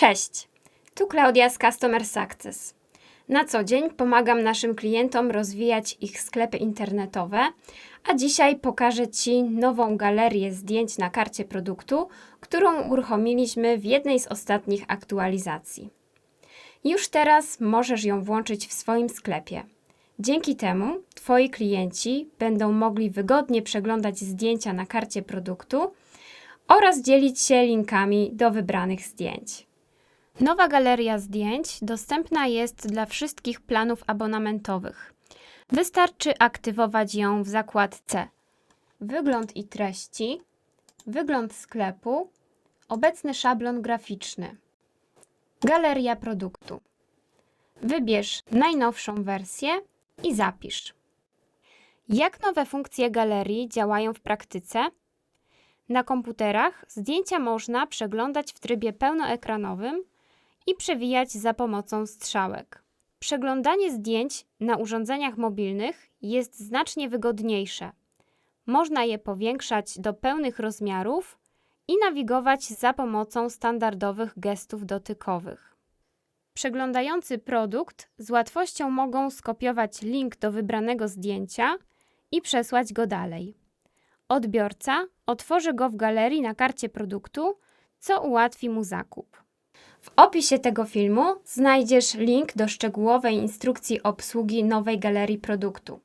Cześć, tu Klaudia z Customer Success. Na co dzień pomagam naszym klientom rozwijać ich sklepy internetowe, a dzisiaj pokażę Ci nową galerię zdjęć na karcie produktu, którą uruchomiliśmy w jednej z ostatnich aktualizacji. Już teraz możesz ją włączyć w swoim sklepie. Dzięki temu Twoi klienci będą mogli wygodnie przeglądać zdjęcia na karcie produktu oraz dzielić się linkami do wybranych zdjęć. Nowa galeria zdjęć dostępna jest dla wszystkich planów abonamentowych. Wystarczy aktywować ją w zakładce Wygląd i treści, Wygląd sklepu, obecny szablon graficzny, Galeria produktu. Wybierz najnowszą wersję i zapisz. Jak nowe funkcje galerii działają w praktyce? Na komputerach zdjęcia można przeglądać w trybie pełnoekranowym i przewijać za pomocą strzałek. Przeglądanie zdjęć na urządzeniach mobilnych jest znacznie wygodniejsze. Można je powiększać do pełnych rozmiarów i nawigować za pomocą standardowych gestów dotykowych. Przeglądający produkt z łatwością mogą skopiować link do wybranego zdjęcia i przesłać go dalej. Odbiorca otworzy go w galerii na karcie produktu, co ułatwi mu zakup. W opisie tego filmu znajdziesz link do szczegółowej instrukcji obsługi nowej galerii produktu.